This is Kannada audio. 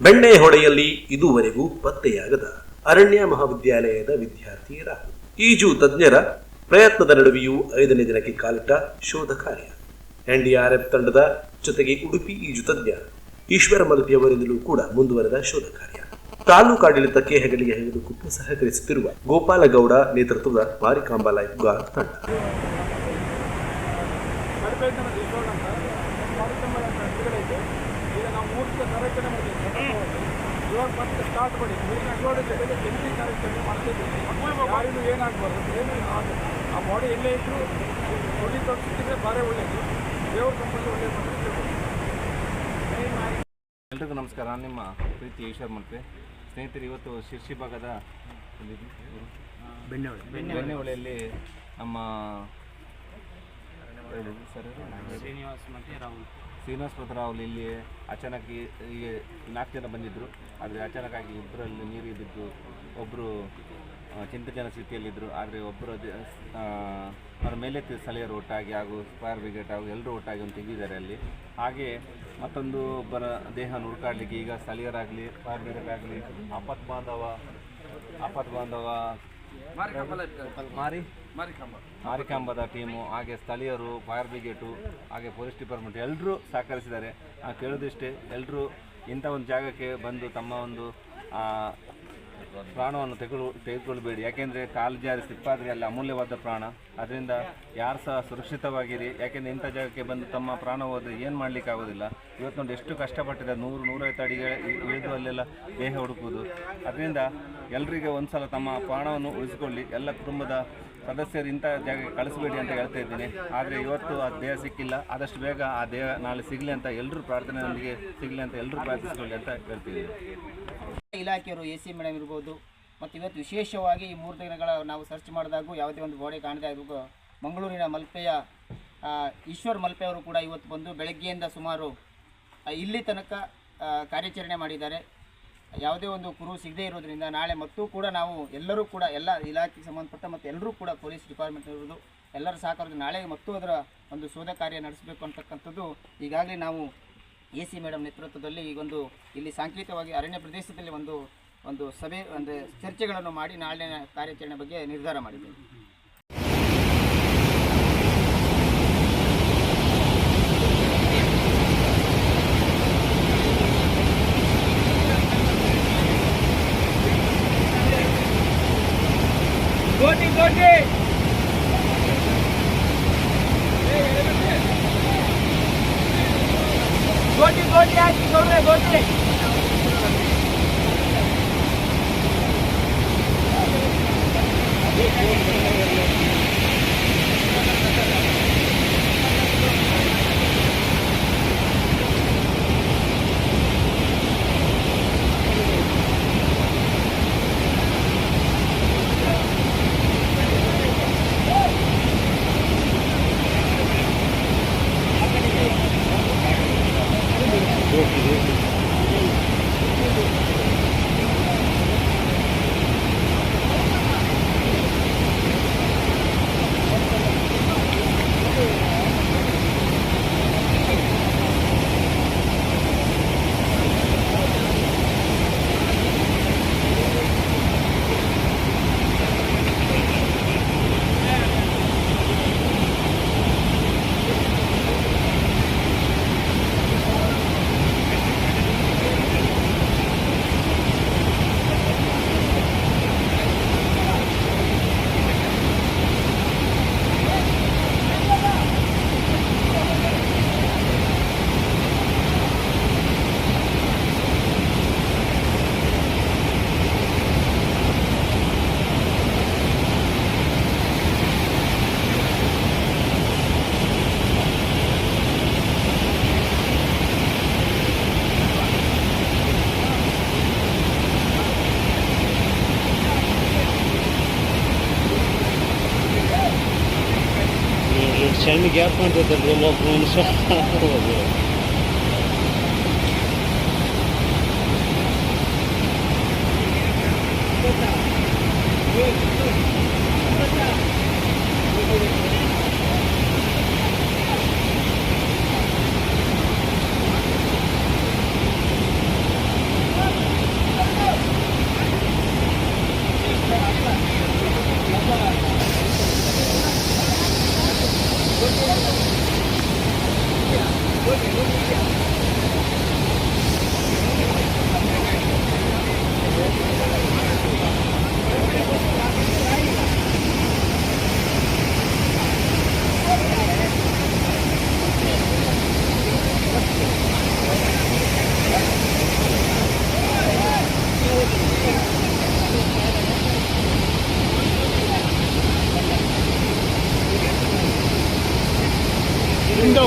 ಬೆಣ್ಣೆಹೊಳೆಯಲ್ಲಿ ಇದುವರೆಗೂ ಪತ್ತೆಯಾಗದ ಅರಣ್ಯ ಮಹಾವಿದ್ಯಾಲಯದ ವಿದ್ಯಾರ್ಥಿ ರಾಹುಲ್ ಈಜು ತಜ್ಞರ ಪ್ರಯತ್ನದ ನಡುವೆಯೂ ಐದನೇ ದಿನಕ್ಕೆ ಕಾಲಿಟ್ಟ ಶೋಧ ಕಾರ್ಯ. ಎನ್ಡಿಆರ್ಎಫ್ ತಂಡದ ಜೊತೆಗೆ ಉಡುಪಿ ಈಜು ತಜ್ಞ ಈಶ್ವರ ಮಲ್ಪಿಯವರಿಂದಲೂ ಕೂಡ ಮುಂದುವರೆದ ಶೋಧ ಕಾರ್ಯ. ತಾಲೂಕಾಡಳಿತಕ್ಕೆ ಹೆಗಲಿಗೆ ಹೆಗಲು ಸಹಕರಿಸುತ್ತಿರುವ ಗೋಪಾಲಗೌಡ ನೇತೃತ್ವದ ಮಾರಿಕಾಂಬಾಲ ತಂಡ ದಿವಸ ಕಾರ್ಯಕ್ರಮ ಮಾಡಿದ್ದೀವಿ ಸತತವಾಗಿ. ಇವಾಗ ಮತ್ತೆ ಸ್ಟಾರ್ಟ್ ಮಾಡಿ ಜೊತೆಗೆ ಜಂಟಿ ಕಾರ್ಯಕ್ರಮ ಮಾಡ್ತಿದ್ದೀವಿ ಯಾರಿಗೂ ಏನಾಗಬಾರ್ದು ಏನು. ಆ ಬಾಡಿ ಎಲ್ಲೇ ಇದ್ದರೂ ಹೊಡಿ ತೋರಿಸಿದ್ರೆ ಭಾರಿ ಒಳ್ಳೆಯದು ದೇವ್ರ ಕಂಪನಿ ಒಳ್ಳೆಯದು ಅಂತ. ಎಲ್ರಿಗೂ ನಮಸ್ಕಾರ ನಾನು ನಿಮ್ಮ ಪ್ರೀತಿ ಈಶ್ವರ್ ಮತ್ತೆ ಸ್ನೇಹಿತರು ಇವತ್ತು ಶಿರ್ಸಿ ಭಾಗದ ಬೆಣ್ಣೆಹೊಳೆಯಲ್ಲಿ ನಮ್ಮ ಸರ್ ಶ್ರೀನಿವಾಸ್ ಮತ್ತೆ ರಾಹುಲ್. ಶ್ರೀನಿವಾಸ್ ರಾಹುಲ್ ಇಲ್ಲಿ ಅಚಾನಕ್ ಈ- ಈಗ ನಾಲ್ಕು ಜನ ಬಂದಿದ್ದರು ಆದರೆ ಅಚಾನಕ್ ಆಗಿ ಇಬ್ಬರಲ್ಲಿ ನೀರು ಇದ್ದಿದ್ದು ಒಬ್ಬರು ಚಿಂತಜನ ಸ್ಥಿತಿಯಲ್ಲಿದ್ದರು ಆದರೆ ಒಬ್ಬರು ಅವರ ಮೇಲೆ ಸ್ಥಳೀಯರು ಒಟ್ಟಾಗಿ ಹಾಗೂ ಫೈರ್ ಬ್ರಿಗೇಡ್ ಹಾಗೂ ಎಲ್ಲರೂ ಒಟ್ಟಾಗಿ ಒಂದು ತೆಗೆದಿದ್ದಾರೆ ಅಲ್ಲಿ. ಹಾಗೆ ಮತ್ತೊಂದು ಒಬ್ಬರ ದೇಹ ಹುಡುಕಾಡಲಿಕ್ಕೆ ಈಗ ಸ್ಥಳೀಯರಾಗಲಿ ಫೈರ್ ಬ್ರಿಗೇಡ್ ಆಗಲಿ ಆಪತ್ ಬಾಂಧವ ಆಪತ್ ಬಾಂಧವ ಮಾರಿ. ಮಾರಿಕಾಂಬದ ಟೀಮು, ಹಾಗೆ ಸ್ಥಳೀಯರು ಫೈರ್ ಬ್ರಿಗೇಡು ಹಾಗೆ ಪೊಲೀಸ್ ಡಿಪಾರ್ಟ್ಮೆಂಟ್ ಎಲ್ಲರೂ ಸಹಕರಿಸಿದ್ದಾರೆ. ನಾವು ಕೇಳೋದಿಷ್ಟೇ ಎಲ್ಲರೂ ಇಂಥ ಒಂದು ಜಾಗಕ್ಕೆ ಬಂದು ತಮ್ಮ ಒಂದು ಪ್ರಾಣವನ್ನು ತೆಗೆದು, ತೆಗೆದುಕೊಳ್ಬೇಡಿ. ಯಾಕೆಂದರೆ ಕಾಲು ಜಾರಿ ಸಿಪ್ಪಾದರೆ ಅಲ್ಲಿ ಅಮೂಲ್ಯವಾದ ಪ್ರಾಣ. ಅದರಿಂದ ಯಾರು ಸಹ ಸುರಕ್ಷಿತವಾಗಿರಿ. ಯಾಕೆಂದರೆ ಇಂಥ ಜಾಗಕ್ಕೆ ಬಂದು ತಮ್ಮ ಪ್ರಾಣ ಹೋದರೆ ಏನು ಮಾಡಲಿಕ್ಕೆ ಆಗೋದಿಲ್ಲ. ಇವತ್ತು ನೋಡಿ ಎಷ್ಟು ಕಷ್ಟಪಟ್ಟಿದೆ. ನೂರು, ನೂರೈವತ್ತು ಅಡಿಗೆ ಇಳಿದು ಅಲ್ಲೆಲ್ಲ ದೇಹ ಹುಡುಕುವುದು. ಅದರಿಂದ ಎಲ್ಲರಿಗೆ ಒಂದು ಸಲ ತಮ್ಮ ಪ್ರಾಣವನ್ನು ಉಳಿಸಿಕೊಳ್ಳಿ. ಎಲ್ಲ ಕುಟುಂಬದ ಸದಸ್ಯರು ಇಂಥ ಜಾಗಕ್ಕೆ ಕಳಿಸ್ಬೇಡಿ ಅಂತ ಹೇಳ್ತಾ ಇದ್ದೀನಿ. ಆದರೆ ಇವತ್ತು ಆ ದೇಹ ಸಿಕ್ಕಿಲ್ಲ. ಆದಷ್ಟು ಬೇಗ ಆ ದೇಹ ನಾಳೆ ಸಿಗಲಿ ಅಂತ ಎಲ್ಲರೂ ಪ್ರಾರ್ಥನೆಯೊಂದಿಗೆ ಸಿಗಲಿ ಅಂತ ಎಲ್ಲರೂ ಪ್ರಾರ್ಥಿಸ್ಕೊಳ್ಳಿ ಅಂತ ಹೇಳ್ತಿದ್ದೀನಿ. ಇಲಾಖೆಯವರು ಎ ಸಿ ಮೇಡಮ್ ಇರ್ಬೋದು. ಮತ್ತು ಇವತ್ತು ವಿಶೇಷವಾಗಿ ಈ ಮೂರು ದಿನಗಳ ನಾವು ಸರ್ಚ್ ಮಾಡಿದಾಗೂ ಯಾವುದೇ ಒಂದು ಗೋಡೆ ಕಾಣದೇ ಆಗಿರ್ಬೋದು ಮಂಗಳೂರಿನ ಮಲ್ಪೆಯ ಈಶ್ವರ್ ಮಲ್ಪೆ ಅವರು ಕೂಡ ಇವತ್ತು ಬಂದು ಬೆಳಗ್ಗೆಯಿಂದ ಸುಮಾರು ಇಲ್ಲಿ ತನಕ ಕಾರ್ಯಾಚರಣೆ ಮಾಡಿದ್ದಾರೆ. ಯಾವುದೇ ಒಂದು ಕುರು ಸಿಗದೇ ಇರೋದ್ರಿಂದ ನಾಳೆ ಮತ್ತೂ ಕೂಡ ನಾವು ಎಲ್ಲರೂ ಕೂಡ ಎಲ್ಲ ಇಲಾಖೆಗೆ ಸಂಬಂಧಪಟ್ಟ ಮತ್ತು ಎಲ್ಲರೂ ಕೂಡ ಪೊಲೀಸ್ ಡಿಪಾರ್ಟ್ಮೆಂಟ್ ಇರೋದು ಎಲ್ಲರೂ ಸಹಕಾರದ ನಾಳೆ ಮತ್ತು ಅದರ ಒಂದು ಶೋಧ ಕಾರ್ಯ ನಡೆಸಬೇಕು ಅಂತಕ್ಕಂಥದ್ದು ಈಗಾಗಲೇ ನಾವು ಎ ಸಿ ಮೇಡಮ್ ನೇತೃತ್ವದಲ್ಲಿ ಈಗೊಂದು ಇಲ್ಲಿ ಸಾಂಕೇತಿಕವಾಗಿ ಅರಣ್ಯ ಪ್ರದೇಶದಲ್ಲಿ ಒಂದು ಒಂದು ಸಭೆ ಅಂದರೆ ಚರ್ಚೆಗಳನ್ನು ಮಾಡಿ ನಾಳಿನ ಕಾರ್ಯಾಚರಣೆ ಬಗ್ಗೆ ನಿರ್ಧಾರ ಮಾಡಿದ್ದೇವೆ. తోటి గోటి గోటి యాక్ట్ గౌరవ గోటి C'è che appunto dell'uomo non so proprio.